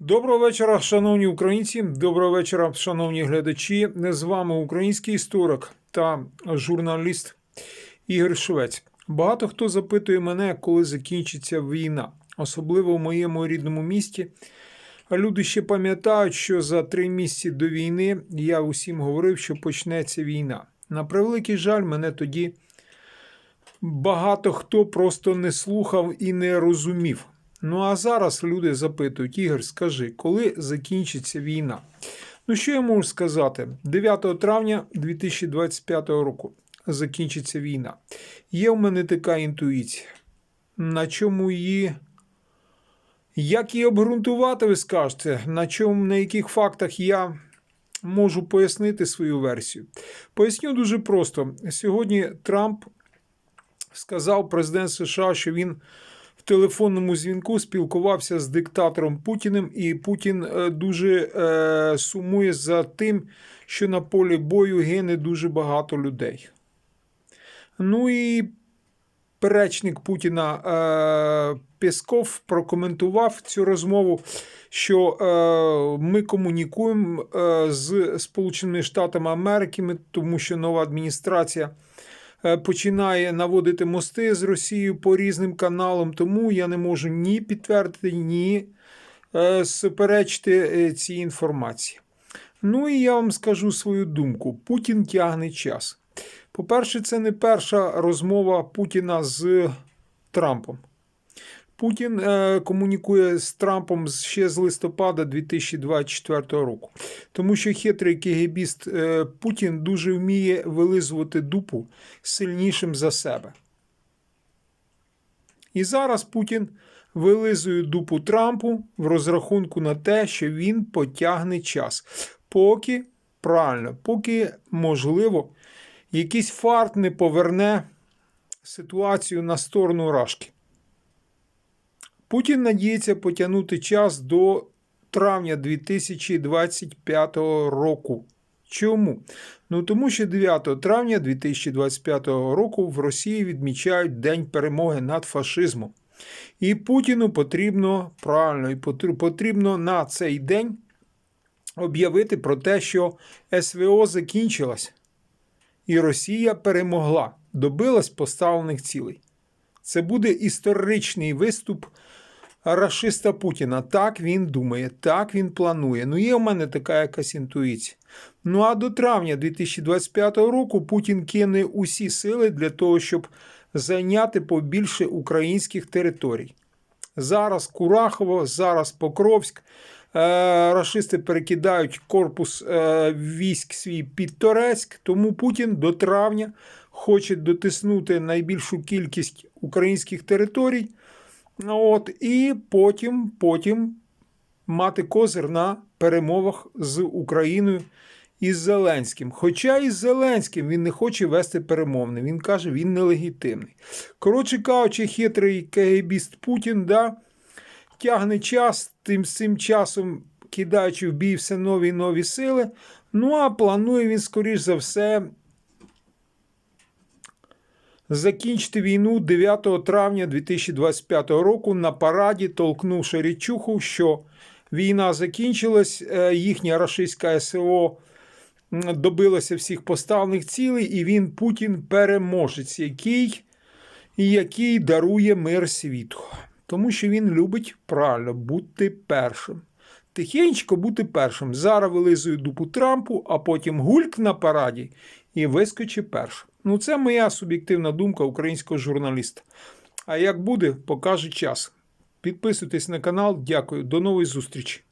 Доброго вечора, шановні українці. Доброго вечора, шановні глядачі. З вами український історик та журналіст Ігор Швець. Багато хто запитує мене, коли закінчиться війна, особливо в моєму рідному місті. Люди ще пам'ятають, що за три місяці до війни я усім говорив, що почнеться війна. На превеликий жаль, мене тоді багато хто просто не слухав і не розумів. Ну а зараз люди запитують: Ігор, скажи, коли закінчиться війна? Ну, що я можу сказати? 9 травня 2025 року закінчиться війна. Є в мене така інтуїція. На чому її. Як її обґрунтувати, ви скажете, на чому, на яких фактах я можу пояснити свою версію? Поясню дуже просто. Сьогодні Трамп сказав президент США, що він телефонному дзвінку спілкувався з диктатором Путіним, і Путін е, дуже е, сумує за тим, що на полі бою гине дуже багато людей. Ну і перечник Путіна е, Песков прокоментував цю розмову, що е, ми комунікуємо е, з Сполученими Штатами Америки, тому що нова адміністрація починає наводити мости з Росією по різним каналам, тому я не можу ні підтвердити, ні е, суперечити е, цій інформації. Ну і я вам скажу свою думку: Путін тягне час. По-перше, це не перша розмова Путіна з Трампом. Путін е, комунікує з Трампом ще з листопада 2024 року, тому що хитрий кегебіст е, Путін дуже вміє вилизувати дупу сильнішим за себе. І зараз Путін вилизує дупу Трампу в розрахунку на те, що він потягне час, поки правильно, поки можливо якийсь фарт не поверне ситуацію на сторону Рашки. Путін надіється потягнути час до травня 2025 року. Чому? Ну тому що 9 травня 2025 року в Росії відмічають День перемоги над фашизмом. І Путіну потрібно правильно, і потрібно на цей день об'явити про те, що СВО закінчилась, і Росія перемогла, добилась поставлених цілей. Це буде історичний виступ рашиста Путіна. Так він думає, так він планує. Ну, є в мене така якась інтуїція. Ну а до травня 2025 року Путін кине усі сили для того, щоб зайняти побільше українських територій. Зараз Курахово, зараз Покровськ. Е, Рашисти перекидають корпус е, військ свій під Торецьк, тому Путін до травня хоче дотиснути найбільшу кількість українських територій. От, і потім, потім мати козир на перемовах з Україною і з Зеленським. Хоча і з Зеленським він не хоче вести перемовини. Він каже, він нелегітимний. Коротше кажучи, хитрий КГБіст Путін да, тягне час, тим цим часом кидаючи в бій все нові і нові сили. Ну а планує він, скоріш за все, закінчити війну 9 травня 2025 року на параді, толкнувши річуху, що війна закінчилась, е, їхня рашистська СВО м, добилася всіх поставлених цілей, і він Путін переможець, який, який дарує мир світу. Тому що він любить правильно бути першим. Тихенько бути першим. Зараз вилизує дупу Трампу, а потім гульк на параді і вискочи першим. Ну, це моя суб'єктивна думка українського журналіста. А як буде, покаже час. Підписуйтесь на канал. Дякую. До нової зустрічі.